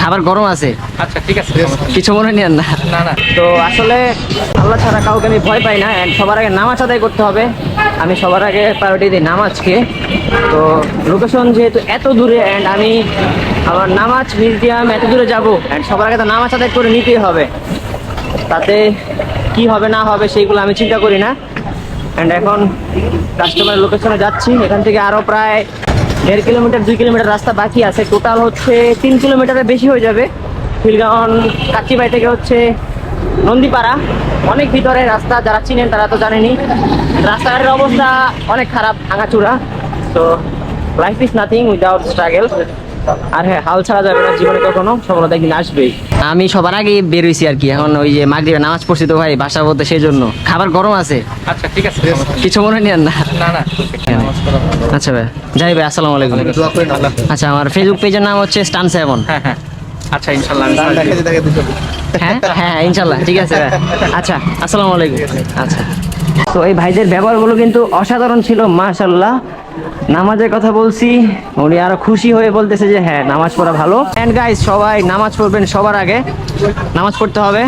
খাবার গরম আছে। আচ্ছা ঠিক আছে কিছু মনে নেন না। না না। তো আসলে আল্লাহ ছাড়া কাউকে আমি ভয় পাই না and সবার আগে নামাজ আদায় করতে হবে। আমি সবার আগে প্রায়োরিটি দিই নামাজকে। তো লোকেশন যেহেতু এত দূরে অ্যান্ড আমি আমার নামাজ মিউজিয়াম এত দূরে যাব অ্যান্ড সবার আগে তো নামাজ আদায় করে নিতেই হবে। তাতে কি হবে না হবে সেইগুলো আমি চিন্তা করি না। অ্যান্ড এখন কাস্টমার লোকেশনে যাচ্ছি এখান থেকে আরও প্রায় দেড় কিলোমিটার, দুই কিলোমিটার রাস্তা বাকি আছে। টোটাল হচ্ছে তিন কিলোমিটারে বেশি হয়ে যাবে। খিলগাঁও কাচিবাই থেকে হচ্ছে নন্দীপাড়া। অনেক ভিতরে রাস্তা যারা চিনেন তারা তো জানেনি রাস্তাঘাটের অবস্থা অনেক খারাপ, ভাঙাচুরা। তো life is nothing without struggle আর হ্যাঁ হাল ছাড়া যাবে না জীবনে কখনো সফলতা একদিন আসবেই। আমি সবার আগে বের হয়েছি আর কি এখন ওই যে মাগরিবে নামাজ পড়ছি তো ভাই বাসা বলতে সেই জন্য। খাবার গরম আছে। আচ্ছা ঠিক আছে কিছু মনে নেন না? না না আচ্ছা ভাই যাই ভাই আসসালামু আলাইকুম। আচ্ছা আমার ফেসবুক পেজের নাম হচ্ছে স্টান সেভেন হ্যাঁ হ্যাঁ। আচ্ছা ইনশাল্লাহ হ্যাঁ হ্যাঁ ইনশাল্লাহ ঠিক আছে আচ্ছা আসসালামু আলাইকুম। আচ্ছা। তো এই ভাইদের ব্যবহারগুলো কিন্তু অসাধারণ ছিল মাশাল্লাহ। নামাজের কথা বলছি, উনি আরও খুশি হয়ে বলতেছে যে হ্যাঁ নামাজ পড়া ভালো। সবাই নামাজ পড়বেন সবার আগে। নামাজ পড়তে হবে।